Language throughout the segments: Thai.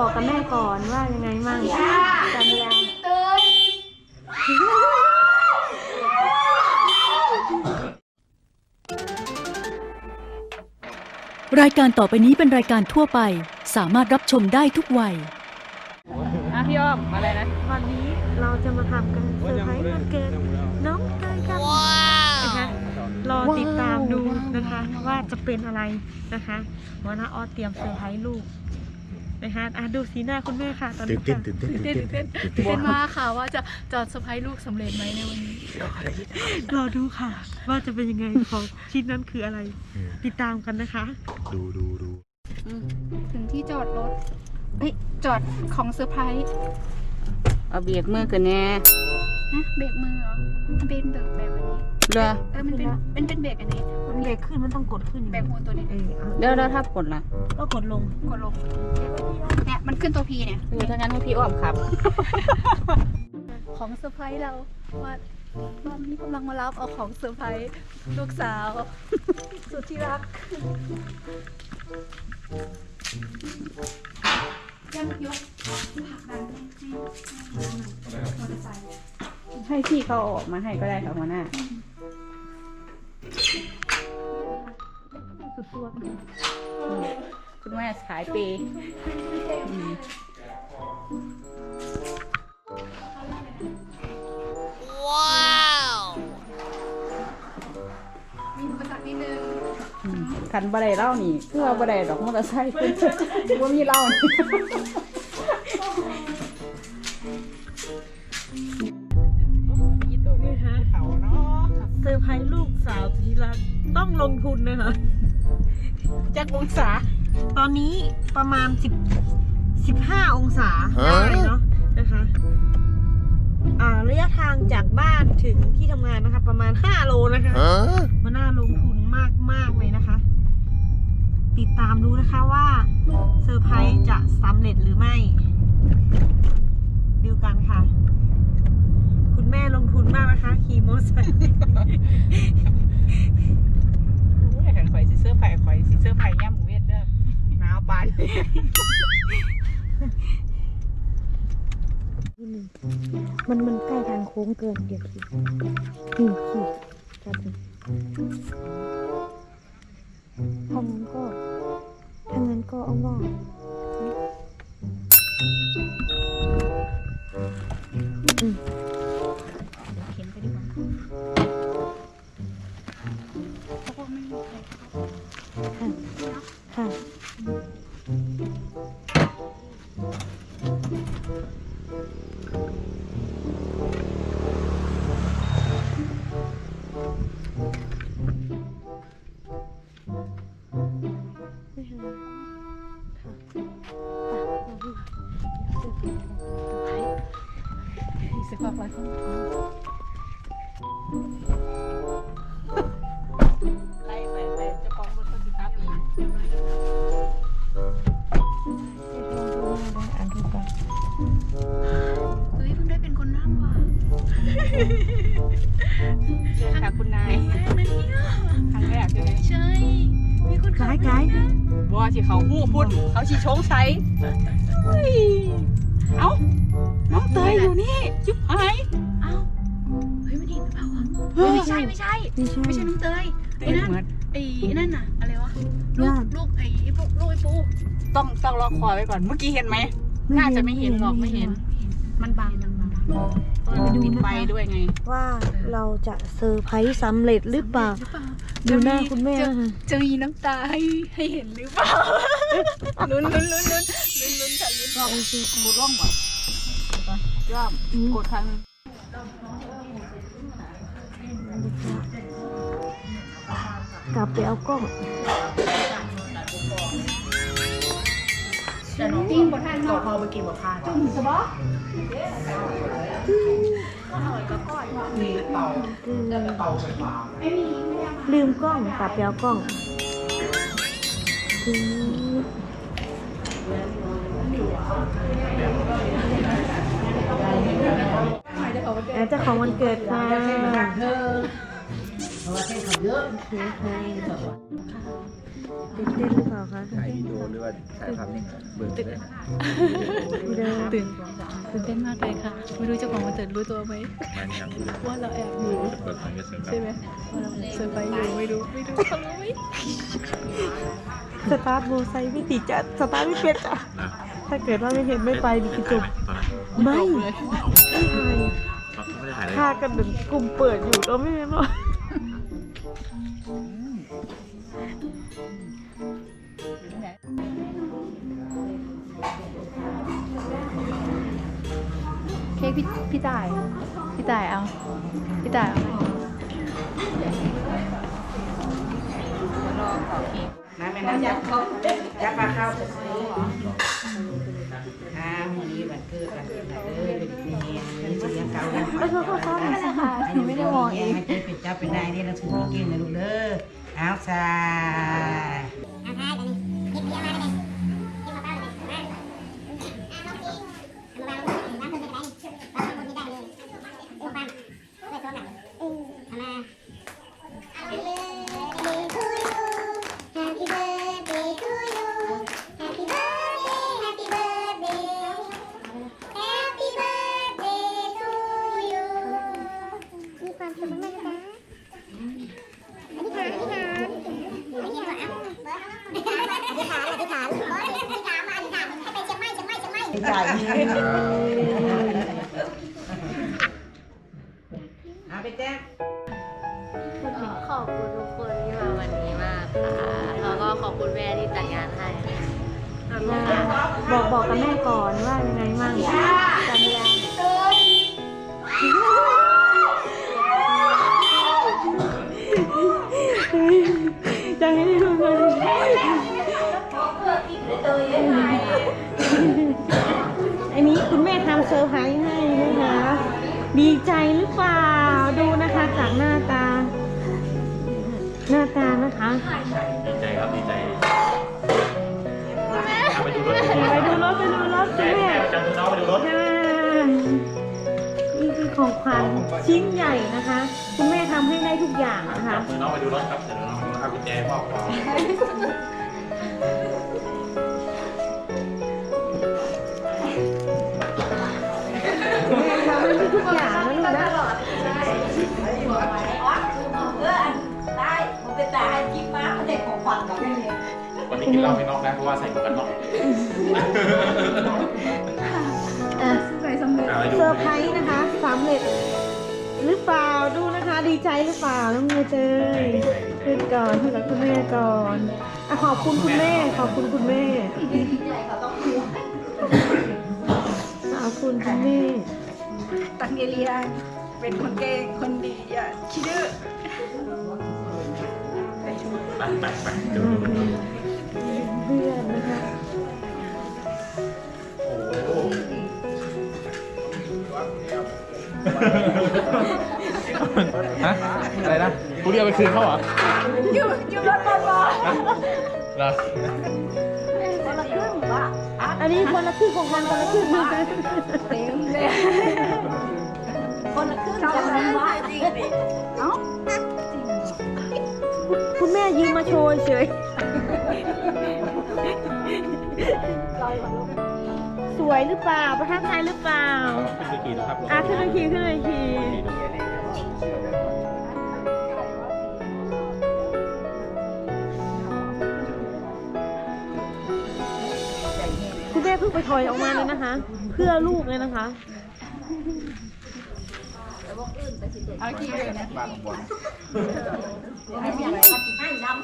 บอกกับแม่ก่อนว่ายังไงมั่งสัญญารายการต่อไปนี้เป็นรายการทั่วไป สามารถรับชมได้ทุกวัย อะพี่อ้อมอะไรนะ วันนี้เราจะมาทำกันเซอร์ไพรส์วันเกิดน้องเตยกันนะคะรอติดตามดูนะคะ ว่าจะเป็นอะไรนะคะวันน้าออสเตรียมเซอร์ไพรส์ลูก นะคะอะดูสีหน้าคุณแม่ค่ะตอนตื่นี้นเต้นค่ะตื่นเต้นตื่นเต้นตื่นตื่นเต้เต้นนมากค่ะว่าจะจะเซอร์ไพรส์ลูกสำเร็จไหมในวันนี้ รอดูค่ะ ว่าจะเป็นยังไงของชิ้นนั้นคืออะไรติดตามกันนะคะ ดูดูดูถึงที่จอดรถเฮ้ยจอดของเซอร์ไพรส์เอาเบียกมือกันแน่นะเบรกมือเหรอมันเป็นเบรกแบบอันนี้เด้อเออมันเป็นเป็นเป็นเบรกอันนี้มัน เบรกขึ้นมันต้องกดขึ้นอยู่เบรกหัวตัวนี้เออเอาเด้อเด้อถ้ากดล่ะก็กดลงกดลงเนี่ยมันขึ้นตัวพีเนี่ย เออถ้างั้นให้พี่อ้อมขับ ของเซอร์ไพรส์เราว่าว่ามีกำลังมารับเอาของเซอร์ไพรส์ลูกสาว สุดที่รัก ยังยกผักดันให้ให้มอเตอร์ไซค์ให้พี่เขาเอาออกมาให้ก็ได้ค่ะหัวหน้า สุดตัวคุณแม่ขายเปย์อืมมีอุปสรรคนิดนึงอืมคันบ่ได้เล่านี่คือว่าบ่ได้ดอกมอเตอร์ไซค์ว่ามีเล่านี่นี่ฮะเซอร์ไพรส์ลูกสาวสุดที่รักต้องลงทุนนะคะ จักองศา ตอนนี้ประมาณสิบสิบห้าองศาได้เนาะนะคะอ่าระยะทางจากบ้านถึงที่ทำงานนะคะ ประมาณห้าโลนะคะมันน่าลงทุนมากมากๆเลยนะคะ ติดตามดูนะคะว่าเซอร์ไพรส์จะสำเร็จหรือไม่ดูกันค่ะ คุณแม่ลงทุนมากนะคะ ขี่มอเตอร์ไซค์โอ้ยขันข่อย สื้อไผ่ข่อยสิเสื้อไผ่ย่ำหมูเวียดเด้อหนาวปานมันมันใกล้ทางโค้งเกินเดี๋ยวขี่นี่ขี่จับดูถ้างั้นก็ถ้างั้นก็เอาว่าอืมเข็นไปดีกว่าเพราะว่าไม่ 看，看。哎嗨，哈，把，好嘞。预备，开始。预备。衣服放哪？ ค่ะคุณนายแรกนะเนี่ยครั้งแรกใช่ไหมใช่ มีคนขับไกด์ไกด์บัวที่เขาหู้พุ่นเขาชีชงใช้เฮ้ยเอ้า น้องเตยอยู่นี่จิ๊บหายเอ้า เฮ้ยมันเห็นหรือเปล่าวะเฮ้ยไม่ใช่ไม่ใช่ ไม่ใช่ไม่ใช่น้องเตยไอ้นั่นเหมือนไอ้นั่นน่ะอะไรวะ ลูกญาติลูกไอ้พวกลูกไอ้ปูต้องต้องรอคอยไว้ก่อน เมื่อกี้เห็นไหม น่าจะไม่เห็นหรอกไม่เห็น มันบา งมันบางต้องติดไฟด้วยไงว่าเราจะเซอร์ไพรส์สำเร็จหรือเปล่าหรือเปล่าดูหน้าคุณแม่จะนะคะจะมีน้ำตาให้ให้เห็นหรือเปล่าลุ้นลุ้นลุ้นลุ้นลุ้นลุ้นค่ะลุ้นก็โอเคกดร่องบ่ยอมกดครั้งกลับไปเอากล้องปิ้งบนท่านนอกพอไปกินบ่พาจุ่มสบอ เตาเตาไฟฟ้ลืมกล้องกลับไปเอากล้องอาเจ้าของวันเกิดค่ะเพาะว่าเส้นเขาเยอะ ตื่นเต้นหรือเปล่าคะถ่ายวิดีโอหรือว่าถ่ายภาพนิ่งเบิ่งเลยนะพี่เดิมตื่นตื่นเต้นมากเลยค่ะ ไม่รู้เจ้าของวันเกิดรู้ตัวไหมมันยังดูเลยว่าเราแอบอยู่เปิดของเยอะสุดใช่ไหมว่าเราเซอร์ไพรส์อยู่ไม่รู้ไม่รู้เขารู้ไหมสตาร์ทโมไซค์ไม่ติดจ้ะสตาร์ทไม่เป็นจ้ะนะถ้าเกิดว่าไม่เห็นไม่ไปดิคือจบตอนนั้นไม่จบเลยไม่ไม่ได้ถ่ายเลยค่ากันถึงกลุ่มเปิดอยู่เราไม่รู้ว่าเค้ กพี่พี่ต่าย พี่ต่ายเอา พี่ต่ายเอาน้ำแม่น้ำยักษ์ยักษ์มาข้าไปซื้ออ่ามื้อนี้วันเกิดวันเกิดเด้อเป็นปีนี้มีเสียงเก่ายังไม่เขาเขาไม่ได้ค่ะหนูไม่ได้มองเองเป็นเจ้าเป็นนายนี่เราถือว่าเก่งนะลูกเด้อเอาซา ใหม่เชียงใหม่จ่ายเอาไปแจ้งขอบคุณทุกคนที่มาวันนี้มากค่ะแล้วก็ขอบคุณแม่ที่จัดงานให้ บอกบอกกับแม่ก่อนว่ายังไงบ้างจำยัง เซอร์ไพรส์ให้นะคะ ดีใจหรือเปล่า ดูนะคะจากหน้าตา หน้าตานะคะดีใจครับดีใจไปดูรถไปดูรถไปดูรถคุณแม่จำน้องไปดูรถค่ะนี่คือของขวัญชิ้นใหญ่นะคะคุณแม่ทำให้ได้ทุกอย่างนะคะจับมือน้องไปดูรถครับเดี๋ยวน้องเอากุญแจพ่อ ทำให้ได้ทุกอย่างนะลูกนะวันนี้กินเหล้าไม่นอกนะเพราะว่าใส่หมวกกันน็อกใส่สำเร็จเอาไปดูเซอร์ไพรส์นะคะสำเร็จหรือเปล่าดูนะคะ ดีใจหรือเปล่าน้องเมย์เจยขึ้นก่อนขึ้นกับคุณแม่ก่อนอะขอบคุณคุณแม่ ขอบคุณคุณแม่ขอบคุณคุณแม่ ตังเกเลียเป็นคนเก่งคนดีอย่าขี้ดื้อไปไปไปดูเพื่อนนะคะฮะอะไรนะกูเรียกไปคืนเขาเหรออยู่อยู่รถบอลบอลเหรอคนละครึ่งวะอันนี้คนละครึ่งของคนคนละครึ่งเต็มเลย คนละครึ่งจะมันวะเอ้าคุณแม่ยืมมาโชว์เฉยสวยหรือเปล่า ประทับใจหรือเปล่าขึ้นไปกี่แล้วครับอะขึ้นเลยทีขึ้นเลยทีคุณแม่เพิ่งไปถอยออกมาเลยนะคะ เพื่อลูกเลยนะคะ วอื่นไเด็กเอาขี้ลยนะบางบนให้เมียไปให้ดำ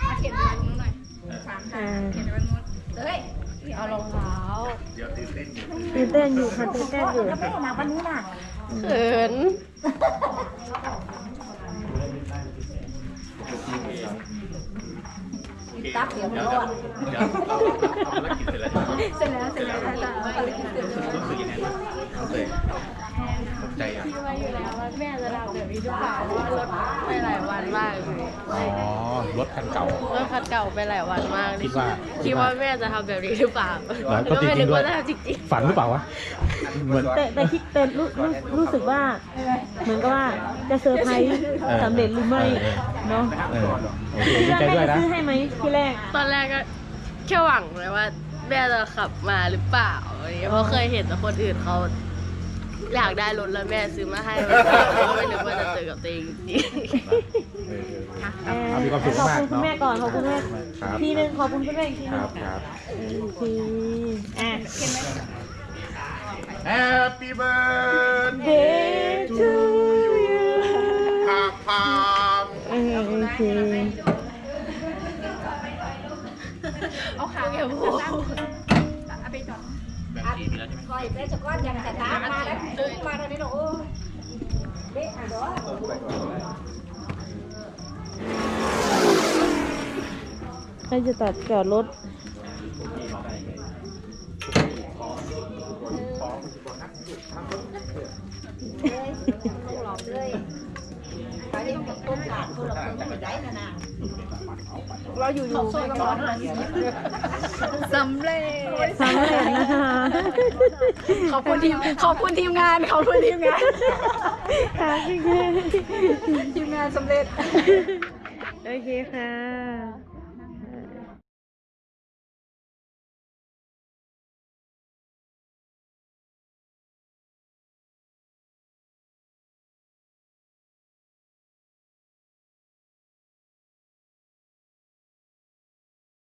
มาเก็บไปนู้นหน่อยสามสามเก็บไปนู้นเฮ้ยเอารองเท้ายวตื่นเต้นอยู่ตื่เต้นอยู่ค่ะตื่นเต้นอยู่ก็ไม่ได้นะวันนี้น่ะเขิน ตักเดี๋ยวเดี๋ยวเดี๋ยวเอาภารกิจเสร็จแล้วเสร็จแล้วเสร็จแล้วค่ะภารกิจเสร็จแล้วรู้สึกยังไงบ้างรู้สึกตกใจอะคิดไว้อยู่แล้วว่าแม่จะทำแบบนี้หรือเปล่าเพราะว่ารถไปหลายวันมากเลยอ๋อ รถคันเก่ารถคันเก่าไปหลายวันมากคิดว่าคิดว่าแม่จะทำแบบนี้หรือเปล่าแล้วก็ก็ไม่จรินึงกๆด้วย ว่าจะทำจริงฝันหรือเปล่าวะเหมือน แต่แต่คิดแต่รู้รู้รู้สึกว่า เหมือนกับว่าจะเซอร์ไพรส์เออสำเร็จหรือไม่เออ เนาะเออโอเคคิดดีว่าใจแม่ด้วยจะนะ ซื้อให้ไหมที่แรก ๆตอนแรกก็แค่หวังเลยว่า แม่จะขับมาหรือเปล่าอะไรเงี้ยเพราะเคยเห็นแต่คนอื่นเขา อยากได้รถแล้วแม่ซื้อมาให้ก็ไม่นึกว่าจะเจอกับตัวเองจริงเออเอามีความสุขขอบมากคุณคุณเนาะแม่ก่อนขอบคุณแม่ครับทีนึงขอบคุณคุณแม่อีกทีคนึงรับครับ โอเคอะ Happy birthday Day to you พามพามเออโอเคเอาขาเก็บหูเอาไปจอด แบ่งทีมีแล้วใช่ไหมคอยไปจะก้อนยังแต่ตามมาแล้วมาแล้วนี่ หนูเด็กอะเด้อใครจะตัดจอดรถเราอยู่อยู่ไม่ร้อนสำเร็จสำเร็จนะคะ ขอบคุณทีมขอบคุณทีมงานขอบคุณทีมงานค่ะพี่เกทีมงานสำเร็จ โอเคค่ะ